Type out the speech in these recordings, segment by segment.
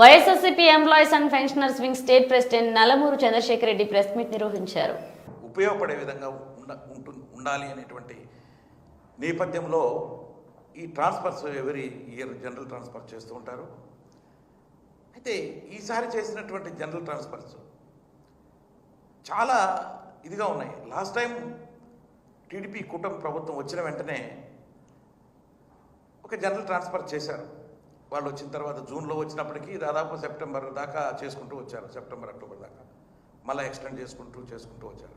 YSRCP employees and pensioners wing state president Nalamuru Chandrasekhar Reddy press meet నిర్వహించారు. ఉపయోగపడే విధంగా ఉండ ఉంటు ఉండాలి అనేటువంటి నేపథ్యంలో ఈ ట్రాన్స్ఫర్స్ ఎవరి ఇయర్ జనరల్ ట్రాన్స్ఫర్ చేస్తూ ఉంటారు. అయితే ఈసారి చేసినటువంటి జనరల్ ట్రాన్స్ఫర్స్ చాలా ఇదిగా ఉన్నాయి. లాస్ట్ టైం టీడీపీ కూటమి ప్రభుత్వం వచ్చిన వెంటనే ఒక జనరల్ ట్రాన్స్ఫర్ చేశారు. వాళ్ళు వచ్చిన తర్వాత జూన్లో వచ్చినప్పటికీ దాదాపు సెప్టెంబర్ దాకా చేసుకుంటూ వచ్చారు సెప్టెంబర్ అక్టోబర్ దాకా. మళ్ళీ ఎక్స్టెండ్ చేసుకుంటూ చేసుకుంటూ వచ్చారు.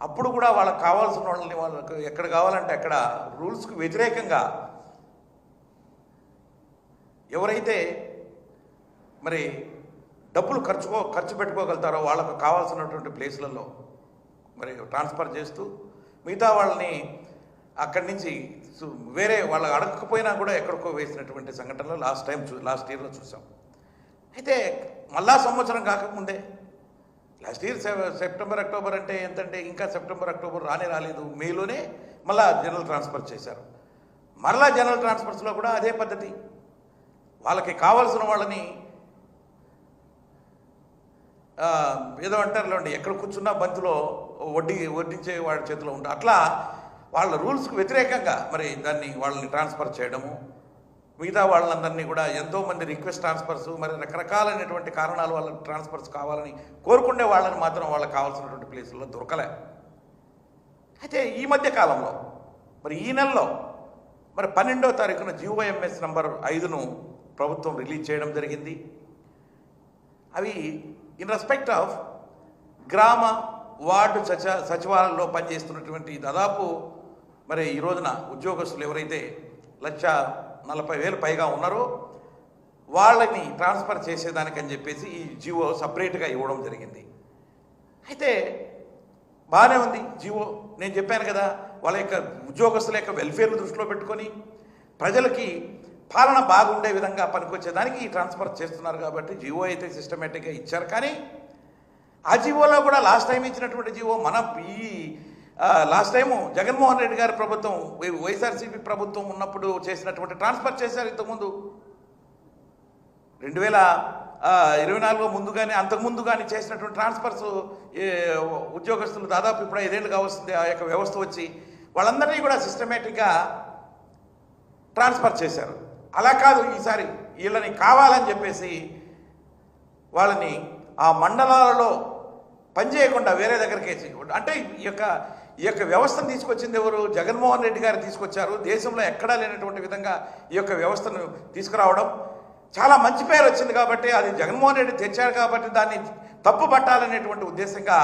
అప్పుడు కూడా వాళ్ళకి కావాల్సిన వాళ్ళని వాళ్ళకి ఎక్కడ కావాలంటే అక్కడ రూల్స్కి వ్యతిరేకంగా ఎవరైతే మరి డబ్బులు ఖర్చుకో ఖర్చు పెట్టుకోగలుగుతారో వాళ్ళకు కావాల్సినటువంటి ప్లేసులలో మరి ట్రాన్స్ఫర్ చేస్తూ మిగతా వాళ్ళని అక్కడి నుంచి సు- వేరే వాళ్ళు అడగకపోయినా కూడా ఎక్కడికో వేసినటువంటి సంఘటనలు లాస్ట్ టైం చూ లాస్ట్ ఇయర్లో చూసాం. అయితే మళ్ళా సంవత్సరం కాకముందే లాస్ట్ ఇయర్ సెప్టెంబర్ అక్టోబర్ అంటే ఎంతంటే ఇంకా సెప్టెంబర్ అక్టోబర్ రానే రాలేదు. మేలోనే మళ్ళా జనరల్ ట్రాన్స్ఫర్ చేశారు. మరలా జనరల్ ట్రాన్స్ఫర్స్లో కూడా అదే పద్ధతి. వాళ్ళకి కావాల్సిన వాళ్ళని ఏదో అంటారులేండి ఎక్కడ కూర్చున్నా బంతిలో వడ్డీ వడ్డించే వాడి చేతిలో ఉంటారు అట్లా వాళ్ళ రూల్స్కు వ్యతిరేకంగా మరి దాన్ని వాళ్ళని ట్రాన్స్ఫర్ చేయడము మిగతా వాళ్ళందరినీ కూడా ఎంతోమంది రిక్వెస్ట్ ట్రాన్స్ఫర్స్ మరి రకరకాలైనటువంటి కారణాల వల్ల ట్రాన్స్ఫర్స్ కావాలని కోరుకునే వాళ్ళని మాత్రం వాళ్ళకి కావాల్సినటువంటి ప్లేసుల్లో దొరకలే. అయితే ఈ మధ్య కాలంలో మరి ఈ నెలలో మరి పన్నెండవ తారీఖున జిఓఎంఎస్ నంబర్ ఐదును ప్రభుత్వం రిలీజ్ చేయడం జరిగింది. అవి ఇన్ రెస్పెక్ట్ ఆఫ్ గ్రామ వార్డు సచ సచివాలయంలో పనిచేస్తున్నటువంటి దాదాపు మరి ఈ రోజున ఉద్యోగస్తులు ఎవరైతే లక్ష నలభై వేలు పైగా ఉన్నారో వాళ్ళని ట్రాన్స్ఫర్ చేసేదానికని చెప్పేసి ఈ జియో సపరేట్గా ఇవ్వడం జరిగింది. అయితే బాగానే ఉంది జియో నేను చెప్పాను కదా వాళ్ళ యొక్క ఉద్యోగస్తుల యొక్క వెల్ఫేర్ను దృష్టిలో పెట్టుకొని ప్రజలకి పాలన బాగుండే విధంగా పనికొచ్చేదానికి ఈ ట్రాన్స్ఫర్ చేస్తున్నారు కాబట్టి జియో అయితే సిస్టమేటిక్గా ఇచ్చారు. కానీ ఆ జివోలో కూడా లాస్ట్ టైం ఇచ్చినటువంటి జివో మన ఈ లాస్ట్ టైము జగన్మోహన్ రెడ్డి గారి ప్రభుత్వం వై- వైఎస్ఆర్సీపీ ప్రభుత్వం ఉన్నప్పుడు చేసినటువంటి ట్రాన్స్ఫర్ చేశారు ఇంతకుముందు. రెండు వేల ఇరవై నాలుగులో ముందు కానీ అంతకుముందు కానీ చేసినటువంటి ట్రాన్స్ఫర్స్ ఉద్యోగస్తులు దాదాపు ఇప్పుడు ఐదేళ్ళుగా వస్తుంది ఆ యొక్క వ్యవస్థ వచ్చి వాళ్ళందరినీ కూడా సిస్టమేటిక్గా ట్రాన్స్ఫర్ చేశారు. అలా కాదు ఈసారి వీళ్ళని కావాలని చెప్పేసి వాళ్ళని ఆ మండలాలలో పనిచేయకుండా వేరే దగ్గరికి వేసి అంటే ఈ యొక్క ఈ యొక్క వ్యవస్థను తీసుకొచ్చింది ఎవరు? జగన్మోహన్ రెడ్డి గారు తీసుకొచ్చారు. దేశంలో ఎక్కడా లేనటువంటి విధంగా ఈ యొక్క వ్యవస్థను తీసుకురావడం చాలా మంచి పేరు వచ్చింది కాబట్టి అది జగన్మోహన్ రెడ్డి తెచ్చాడు కాబట్టి దాన్ని తప్పు పట్టాలనేటువంటి ఉద్దేశంగా